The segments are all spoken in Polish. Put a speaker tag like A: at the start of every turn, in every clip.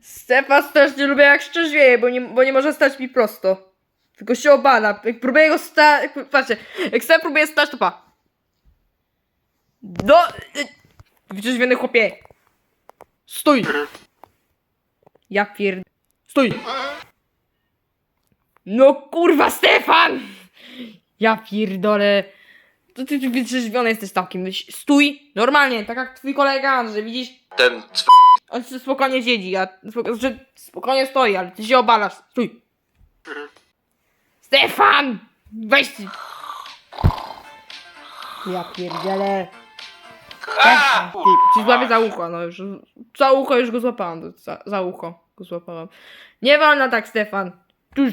A: Stefan strasznie lubię jak szczerzwieje, bo nie, bo nie może stać mi prosto. Tylko się obala. Jak próbuję go stać... Patrzcie, jak Stefan próbuje stać, to pa. Do... Wyczerźwiony chłopie. Stój! Ja pierd... Stój! No kurwa, Stefan! Ja pierdolę. To ty tu wytrzeźwiony jesteś. Weź, Stój! Normalnie, tak jak twój kolega Andrzej, widzisz?
B: Ten.
A: On się spokojnie siedzi, a spoko- znaczy, spokojnie stoi, ale ty się obalasz. Stój! Stefan! Weź ty! Ja pierdzielę.
B: A,
A: ci złapię za ucho, no już. Za ucho już go złapałam. Za, za ucho go złapałam. Nie wolno tak, Stefan. Tuż.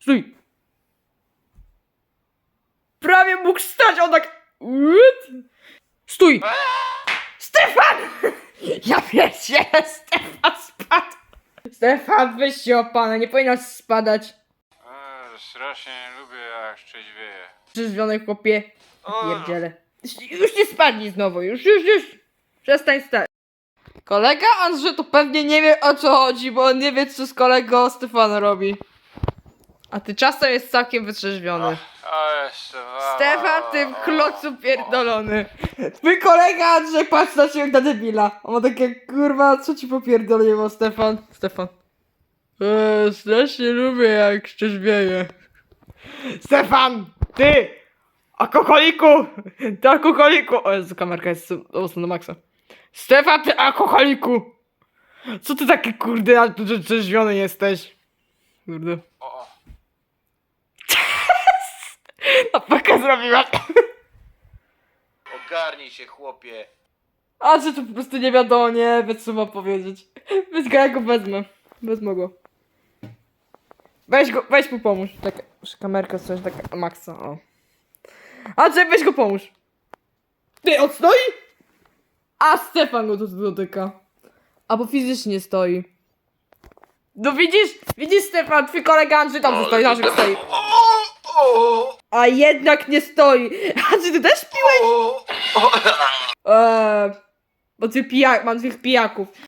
A: Stój. Prawie mógł stać, on tak... Stój. Stefan! Ja pierdzielę, Stefan spadł. Stefan, weź się opanę, nie powinnaś spadać.
C: E, strasznie nie lubię jak trzeźwieje.
A: Przyzwiony chłopie.
C: O,
A: Pierdziele. Już nie spadnij znowu, już, już, już. Przestań stać. Kolega Andrzej to pewnie nie wie o co chodzi, bo on nie wie co z kolego Stefana robi. A ty czasem jest całkiem wytrzeźwiony.
C: A jeszcze wa-
A: Stefan, ty w klocu pierdolony. Twój kolega Andrzej patrzy na ciebie jak na debila. On ma takie, kurwa, co ci popierdoliło, Stefan? Stefan. Eee, strasznie lubię jak szczerzwieje. Stefan, ty! Alkoholiku! Ty alkoholiku! O Jezu, kamerka jest mocno na maksa. Stefan, ty alkoholiku! Co ty taki kurde, a tu trzeźwiony jesteś? Kurde. Zrobiła.
B: Ogarnij się, chłopie.
A: A to po prostu nie wiadomo, nie wie co ma powiedzieć. Weź go, ja go wezmę. Wezmę go. Weź go, weź mu pomóż. Tak, że kamerka coś taka maksa, o. A że weź go pomóż. Ty, on stoi? A Stefan go tu dotyka. Albo fizycznie stoi. No widzisz, widzisz Stefan, twój kolega Andrzej tam stoi, jak stoi.
B: O, o,
A: A jednak nie stoi. A czy ty też piłeś?
B: o, o.
A: Eee, bo ty pijak, mam tych pijaków.